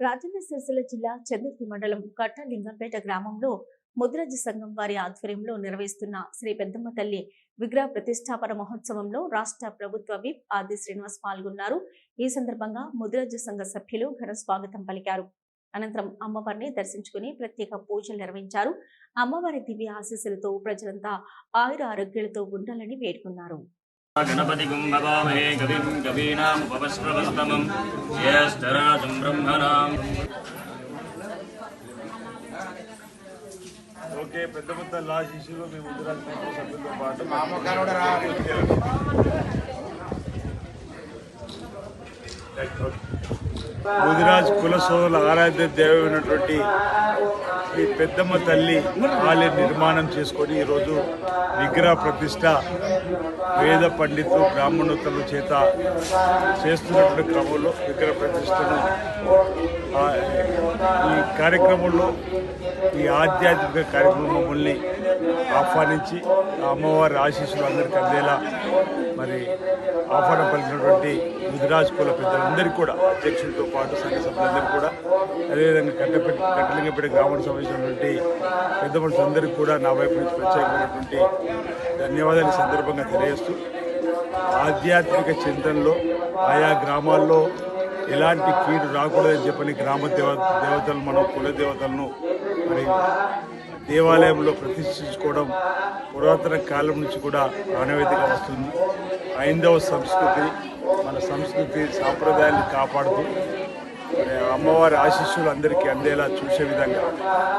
రాజన్న సిరిసిల్ల జిల్లా చంద్రతి మండలం కట్టలింగంపేట గ్రామంలో ముద్రజ సంఘం వారి ఆధ్వర్యంలో నిర్వహిస్తున్న శ్రీ పెద్దమ్మ తల్లి విగ్రహ ప్రతిష్టాపన మహోత్సవంలో రాష్ట్ర ప్రభుత్వ విప్ ఆది శ్రీనివాస్ పాల్గొన్నారు. ఈ సందర్భంగా ముద్రజ సంఘ సభ్యులు ఘన స్వాగతం పలికారు. అనంతరం అమ్మవారిని దర్శించుకుని ప్రత్యేక పూజలు నిర్వహించారు. అమ్మవారి దివ్య ఆశీస్సులతో ప్రజలంతా ఆయుర ఆరోగ్యాలతో ఉండాలని వేడుకున్నారు. గణపతి భవామహే కవిం కవీనాముపవస్రవస్తమం జ్యేష్ఠరాజం బ్రహ్మణాం ఓకే పెద్ద పెద్ద లా శిష్యులు మేము ఉత్తరాంధ్ర కుటుంబ సభ్యులతో పాటు ముదిరాజ్ కుల సోదరుల ఆరాధ్య దేవమైనటువంటి ఈ పెద్దమ్మ తల్లి ఆలయ నిర్మాణం చేసుకొని ఈరోజు విగ్రహ ప్రతిష్ట వేద పండితులు బ్రాహ్మణోత్తరుల చేత చేస్తున్నటువంటి క్రమంలో విగ్రహ ప్రతిష్టను ఈ కార్యక్రమంలో ఈ ఆధ్యాత్మిక కార్యక్రమం మమ్మల్ని ఆహ్వానించి అమ్మవారి ఆశీస్సులు అందరికీ అందేలా మరి ఆహ్వానం పలికినటువంటి ముదిరాజ్ కుల పెద్దలందరికీ కూడా అధ్యక్షులతో పాటు సంఘ సభ్యులందరికీ కూడా. అదేవిధంగా కట్టపెట్టి కట్టలింగపేట గ్రామానికి సంబంధించినటువంటి పెద్ద మనుషులందరికీ కూడా నా వైపు నుంచి ప్రత్యేకమైనటువంటి ధన్యవాదాలు సందర్భంగా తెలియజేస్తూ ఆధ్యాత్మిక చింతనలో ఆయా గ్రామాల్లో ఎలాంటి కీడు రాకూడదని చెప్పని గ్రామ దేవ దేవతలు మనం కుల దేవతలను మరి దేవాలయంలో ప్రతిష్ఠించుకోవడం పురాతన కాలం నుంచి కూడా ఆనవేదిక వస్తుంది. హైందవ సంస్కృతి మన సంస్కృతి సాంప్రదాయాన్ని కాపాడుతూ అమ్మవారి ఆశీస్సులు అందరికీ అందేలా చూసే విధంగా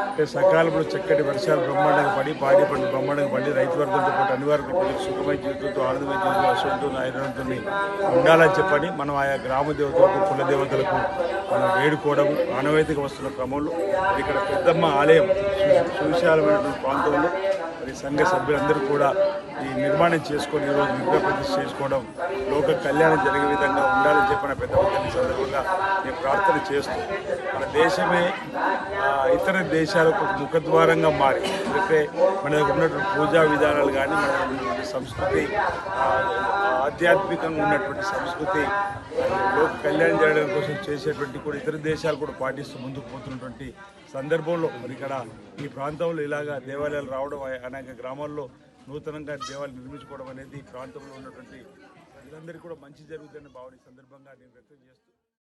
అంటే సకాలంలో చక్కటి వర్షాలు బ్రహ్మాండంగా పడి పాడి పండి బ్రహ్మాండంగా పడి రైతు వర్గంతో పాటు అన్ని వర్గాల ప్రజలకు సుఖమైన జీవితంతో ఆనందమైన జీవితంతో అశ్వంతో ఐరణంతో ఉండాలని చెప్పని మనం ఆయా గ్రామ దేవతలకు కుల దేవతలకు మనం వేడుకోవడం ఆనవాయితీగా వస్తున్న క్రమంలో ఇక్కడ పెద్దమ్మ ఆలయం సువిశాలమైనటువంటి ప్రాంతంలో మరి సంఘ సభ్యులందరూ కూడా ఈ నిర్మాణం చేసుకొని ఈరోజు విగ్రహ ప్రతిష్ఠ చేసుకోవడం లోక కళ్యాణం జరిగే విధంగా ఉండాలని చెప్పిన పెద్ద తల్లి సందర్భంగా నేను ప్రార్థన చేస్తూ మన దేశమే ఇతర దేశాలకు ముఖద్వారంగా మారి అంటే మన దగ్గర ఉన్నటువంటి పూజా విధానాలు కానీ మన ఉన్నటువంటి సంస్కృతి ఆధ్యాత్మికంగా ఉన్నటువంటి సంస్కృతి లోక కళ్యాణం చేయడం కోసం చేసేటువంటి కూడా ఇతర దేశాలు కూడా పాటిస్తూ ముందుకు పోతున్నటువంటి సందర్భంలో మరి ఇక్కడ ఈ ప్రాంతంలో ఇలాగా దేవాలయాలు రావడం అనేక గ్రామాల్లో నూతనంగా దేవాలు నిర్మించుకోవడం అనేది ఈ ప్రాంతంలో ఉన్నటువంటి ప్రజలందరికీ కూడా మంచి జరుగుతుందని భావన ఈ సందర్భంగా నేను వ్యక్తం చేస్తూ